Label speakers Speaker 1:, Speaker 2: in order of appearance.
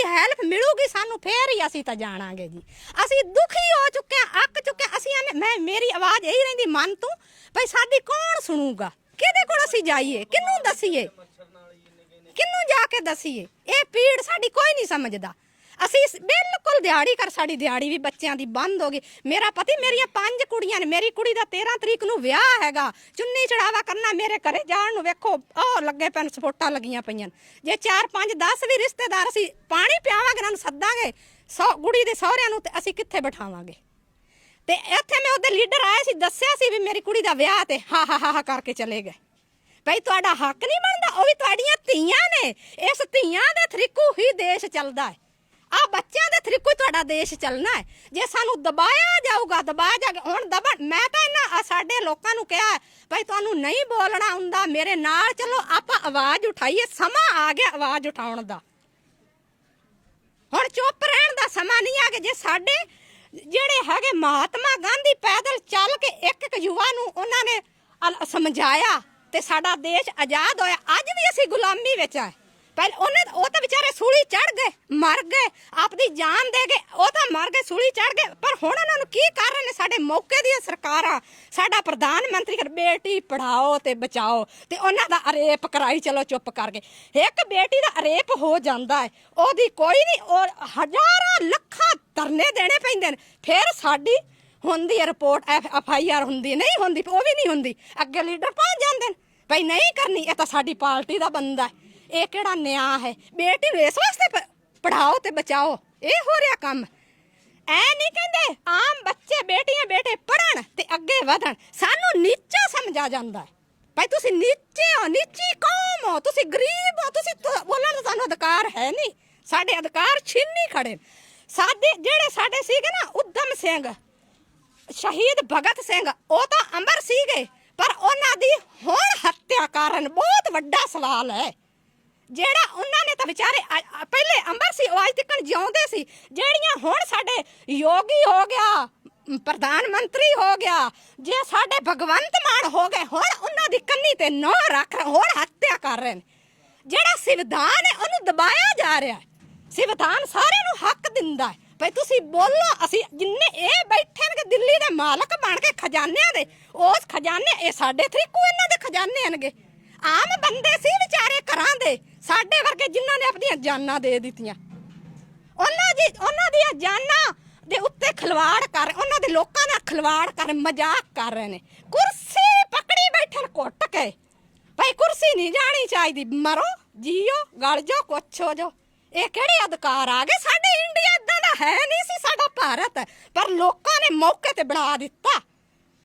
Speaker 1: ਦੀ help ਮਿਲੂਗੀ ਸਾਨੂੰ, ਫੇਰ ਹੀ ਅਸੀਂ ਤਾਂ ਜਾਣਾਂਗੇ ਜੀ। ਅਸੀਂ ਦੁਖੀ ਹੋ ਚੁੱਕੇ ਹਾਂ, ਅੱਕ ਚੁੱਕੇ ਹਾਂ। ਅਸੀਂ ਆਨੇ ਮੈਂ ਮੇਰੀ ਆਵਾਜ਼ ਇਹੀ ਰਹਿੰਦੀ ਮਨ ਤੋਂ, ਭਈ ਸਾਡੀ ਕੌਣ ਸੁਣੂਗਾ? ਕਿਹਦੇ ਕੋਲ ਅਸੀਂ ਜਾਈਏ? ਕਿਹਨੂੰ ਦਸੀਏ? ਕਿਹਨੂੰ ਜਾ ਕੇ ਦਸੀਏ? ਇਹ ਪੀੜ ਸਾਡੀ ਕੋਈ ਨਹੀਂ ਸਮਝਦਾ। ਅਸੀਂ ਬਿਲਕੁਲ ਦਿਹਾੜੀ ਕਰ, ਸਾਡੀ ਦਿਹਾੜੀ ਵੀ ਬੱਚਿਆਂ ਦੀ ਬੰਦ ਹੋ ਗਈ। ਮੇਰਾ ਪਤੀ, ਮੇਰੀਆਂ ਪੰਜ ਕੁੜੀਆਂ ਨੇ, ਮੇਰੀ ਕੁੜੀ ਦਾ 13 ਤਰੀਕ ਨੂੰ ਵਿਆਹ ਹੈਗਾ। ਚੁੰਨੀ ਚੜਾਵਾ ਕਰਨਾ, ਮੇਰੇ ਘਰੇ ਜਾਣ ਨੂੰ ਵੇਖੋ ਉਹ ਲੱਗੇ ਪੈਣ, ਸਪੋਟਾਂ ਲੱਗੀਆਂ ਪਈਆਂ। ਨੇ। ਜੇ 4 5 10 ਵੀ ਰਿਸ਼ਤੇਦਾਰ ਅਸੀਂ ਪਾਣੀ ਪਿਆਵਾਂਗੇ, ਇਹਨਾਂ ਨੂੰ ਸੱਦਾਂਗੇ, ਸੌ ਕੁੜੀ ਦੇ ਸਹੁਰਿਆਂ ਨੂੰ ਤੇ ਅਸੀਂ ਕਿੱਥੇ ਬਿਠਾਵਾਂਗੇ? ਤੇ ਇੱਥੇ ਮੈਂ ਉਹਦੇ ਲੀਡਰ ਆਏ ਸੀ, ਦੱਸਿਆ ਸੀ ਵੀ ਮੇਰੀ ਕੁੜੀ ਦਾ ਵਿਆਹ ਤੇ ਹਾ ਹਾ ਹਾ ਕਰਕੇ ਚਲੇ ਗਏ। ਭਈ ਤੁਹਾਡਾ ਹੱਕ ਨਹੀਂ ਬਣਦਾ, ਉਹ ਵੀ ਤੁਹਾਡੀਆਂ ਧੀਆਂ ਨੇ। ਇਸ ਧੀਆਂ ਦੇ ਥਰੀਕੂ ਹੀ ਦੇਸ਼ ਚੱਲਦਾ ਹੈ। ਆ ਬੱਚਿਆਂ ਦੇ ਤਰੀਕੂ ਤੁਹਾਡਾ ਦੇਸ਼ ਚੱਲਣਾ ਹੈ। ਜੇ ਸਾਨੂੰ ਦਬਾਇਆ ਜਾਊਗਾ ਦਬਾਇਆ ਜਾਊਗਾ, ਹੁਣ ਦਬਾ ਮੈਂ ਤਾਂ ਇਹਨਾਂ ਸਾਡੇ ਲੋਕਾਂ ਨੂੰ ਕਿਹਾ ਭਾਈ ਤੁਹਾਨੂੰ ਨਹੀਂ ਬੋਲਣਾ ਹੁੰਦਾ, ਮੇਰੇ ਨਾਲ ਚਲੋ, ਆਪਾਂ ਆਵਾਜ਼ ਉਠਾਈਏ, ਸਮਾਂ ਆ ਗਿਆ ਆਵਾਜ਼ ਉਠਾਉਣ ਦਾ। ਹੁਣ ਚੁੱਪ ਰਹਿਣ ਦਾ ਸਮਾਂ ਨਹੀਂ ਆ ਗਿਆ, ਜੇ ਸਾਡੇ ਜਿਹੜੇ ਹੈਗੇ ਮਹਾਤਮਾ ਗਾਂਧੀ ਪੈਦਲ ਚੱਲ ਕੇ ਇੱਕ ਇੱਕ ਯੁਵਾ ਨੂੰ ਉਹਨਾਂ ਨੇ ਸਮਝਾਇਆ ਤੇ ਸਾਡਾ ਦੇਸ਼ ਆਜ਼ਾਦ ਹੋਇਆ, ਅੱਜ ਵੀ ਅਸੀਂ ਗੁਲਾਮੀ ਵਿੱਚ ਆ ਪਹਿਲ ਉਹਨੇ ਉਹ ਤਾਂ ਵਿਚਾਰੇ ਸੂਲੀ ਚੜ ਗਏ, ਮਰ ਗਏ, ਆਪਦੀ ਜਾਨ ਦੇ ਗਏ ਉਹ ਤਾਂ ਮਰ ਗਏ, ਸੂਲੀ ਚੜ ਗਏ। ਪਰ ਹੁਣ ਉਹਨਾਂ ਨੂੰ ਕੀ ਕਰ ਰਹੇ ਨੇ? ਸਾਡੇ ਮੌਕੇ ਦੀਆਂ ਸਰਕਾਰਾਂ, ਸਾਡਾ ਪ੍ਰਧਾਨ ਮੰਤਰੀ ਕਰ ਬੇਟੀ ਪੜਾਓ ਤੇ ਬਚਾਓ। ਤੇ ਉਹਨਾਂ ਦਾ ਅਰੇਪ ਕਰਾਈ, ਚਲੋ ਚੁੱਪ ਕਰਕੇ ਇੱਕ ਬੇਟੀ ਦਾ ਅਰੇਪ ਹੋ ਜਾਂਦਾ ਹੈ। ਉਹਦੀ ਕੋਈ ਨਹੀਂ, ਉਹ ਹਜ਼ਾਰਾਂ ਲੱਖਾਂ ਤਰਨੇ ਦੇਣੇ ਪੈਂਦੇ ਨੇ। ਫਿਰ ਸਾਡੀ ਹੁੰਦੀ ਹੈ ਰਿਪੋਰਟ ਐਫ ਆਈ ਆਰ ਹੁੰਦੀ, ਨਹੀਂ ਹੁੰਦੀ, ਉਹ ਵੀ ਨਹੀਂ ਹੁੰਦੀ। ਅੱਗੇ ਲੀਡਰ ਪਹੁੰਚ ਜਾਂਦੇ ਨੇ। ਭਈ ਨਹੀਂ ਕਰਨੀ, ਇਹ ਤਾਂ ਸਾਡੀ ਪਾਰਟੀ ਦਾ ਬੰਦਾ ਹੈ। ਇਹ ਕਿਹੜਾ ਨਿਆਂ ਹੈ? ਬੇਟੀ ਨੂੰ ਇਸ ਵਾਸਤੇ ਪੜਾਓ ਤੇ ਬਚਾਓ। ਇਹ ਹੋ ਰਿਹਾ ਕੰਮ। ਐ ਨਹੀਂ ਕਹਿੰਦੇ, ਆਮ ਬੱਚੇ ਬੇਟੀਆਂ ਬੇਟੇ ਪੜਨ ਤੇ ਅੱਗੇ ਵਧਣ। ਸਾਨੂੰ ਨੀਚਾ ਸਮਝਾ ਜਾਂਦਾ ਹੈ। ਭਾਈ ਤੁਸੀਂ ਨੀਚੇ ਹੋ, ਨੀਚੀ ਕੌਮ ਹੋ। ਤੁਸੀਂ ਗਰੀਬ ਹੋ, ਤੁਸੀਂ ਬੋਲਣ ਦਾ ਤੁਹਾਨੂੰ ਅਧਿਕਾਰ ਹੈ ਨਹੀਂ। ਸਾਡੇ ਅਧਿਕਾਰ ਛੀਨੀ ਖੜੇ ਸਾਡੇ, ਜਿਹੜੇ ਸਾਡੇ ਸੀਗੇ ਨਾ, ਉਦਮ ਸਿੰਘ, ਸ਼ਹੀਦ ਭਗਤ ਸਿੰਘ, ਉਹ ਤਾਂ ਅਮਰ ਸੀਗੇ। ਪਰ ਉਹਨਾਂ ਦੀ ਹੁਣ ਹੱਤਿਆ ਕਾਰਨ ਬਹੁਤ ਵੱਡਾ ਸਵਾਲ ਹੈ। ਜਿਹੜਾ ਉਹਨਾਂ ਨੇ ਤਾਂ ਵਿਚਾਰੇ ਅ- ਅ- ਪਹਿਲੇ ਅੰਮ੍ਰਿਤ ਸੀ ਉਹ ਅੱਜ ਤੱਕ ਜਿਉਂਦੇ ਸੀ। ਜਿਹੜੀਆਂ ਹੁਣ ਸਾਡੇ ਯੋਗੀ ਹੋ ਗਿਆ ਮ, ਪ੍ਰਧਾਨ ਮੰਤਰੀ ਹੋ ਗਿਆ ਜੇ ਸਾਡੇ ਭਗਵੰਤ ਮਾਨ ਹੋ ਗਏ ਹੁਣ ਉਹਨਾਂ ਦੀ ਕੰਨੀ ਤੇ ਨੋ ਰੱਖ ਰਹੇ, ਹੁਣ ਹੱਤਿਆ ਕਰ ਰਹੇ ਨੇ। ਜਿਹੜਾ ਸੰਵਿਧਾਨ ਹੈ ਉਹਨੂੰ ਦਬਾਇਆ ਜਾ ਰਿਹਾ ਹੈ। ਸੰਵਿਧਾਨ ਸਾਰਿਆਂ ਨੂੰ ਹੱਕ ਦਿੰਦਾ ਹੈ। ਭਈ ਤੁਸੀਂ ਬੋਲੋ ਅਸੀਂ ਜਿੰਨੇ ਇਹ ਬੈਠੇ ਨੇ ਦਿੱਲੀ ਦੇ ਮਾਲਕ ਬਣ ਕੇ ਖਜ਼ਾਨਿਆਂ ਦੇ ਉਸ ਖਜ਼ਾਨੇ ਇਹ ਸਾਡੇ ਥਰੀਕੂ ਇਹਨਾਂ ਦੇ ਖਜ਼ਾਨੇ ਹਨਗੇ ਆਮ ਬੰਦੇ ਸੀ ਵਿਚਾਰੇ ਘਰਾਂ ਦੇ। ਸਾਡੇ ਵਰਗੇ ਜਿਨ੍ਹਾਂ ਨੇ ਆਪਣੀਆਂ ਜਾਨਾਂ ਦੇ ਦਿੱਤੀਆਂ। ਉਹਨਾਂ ਦੀ ਉਹਨਾਂ ਦੀਆਂ ਜਾਨਾਂ ਦੇ ਉੱਤੇ ਖਿਲਵਾੜ ਕਰ, ਉਹਨਾਂ ਦੇ ਲੋਕਾਂ ਨਾਲ ਖਿਲਵਾੜ ਕਰ, ਮਜ਼ਾਕ ਕਰ ਰਹੇ ਨੇ। ਕੁਰਸੀ ਪਕੜੀ ਬੈਠਣ ਕੁੱਟ ਕੇ, ਭਾਈ ਕੁਰਸੀ ਨਹੀਂ ਜਾਣੀ ਚਾਹੀਦੀ। ਮਰੋ, ਜੀਓ, ਗਲ ਜਾਓ, ਕੁਛ ਹੋ ਜਾਓ। ਇਹ ਕਿਹੜੇ ਅਧਿਕਾਰ ਆ ਗਏ? ਸਾਡੇ ਇੰਡੀਆ ਇਦਾਂ ਦਾ ਹੈ ਨਹੀਂ ਸੀ, ਸਾਡਾ ਭਾਰਤ। ਪਰ ਲੋਕਾਂ ਨੇ ਮੌਕੇ ਤੇ ਬਣਾ ਦਿੱਤਾ।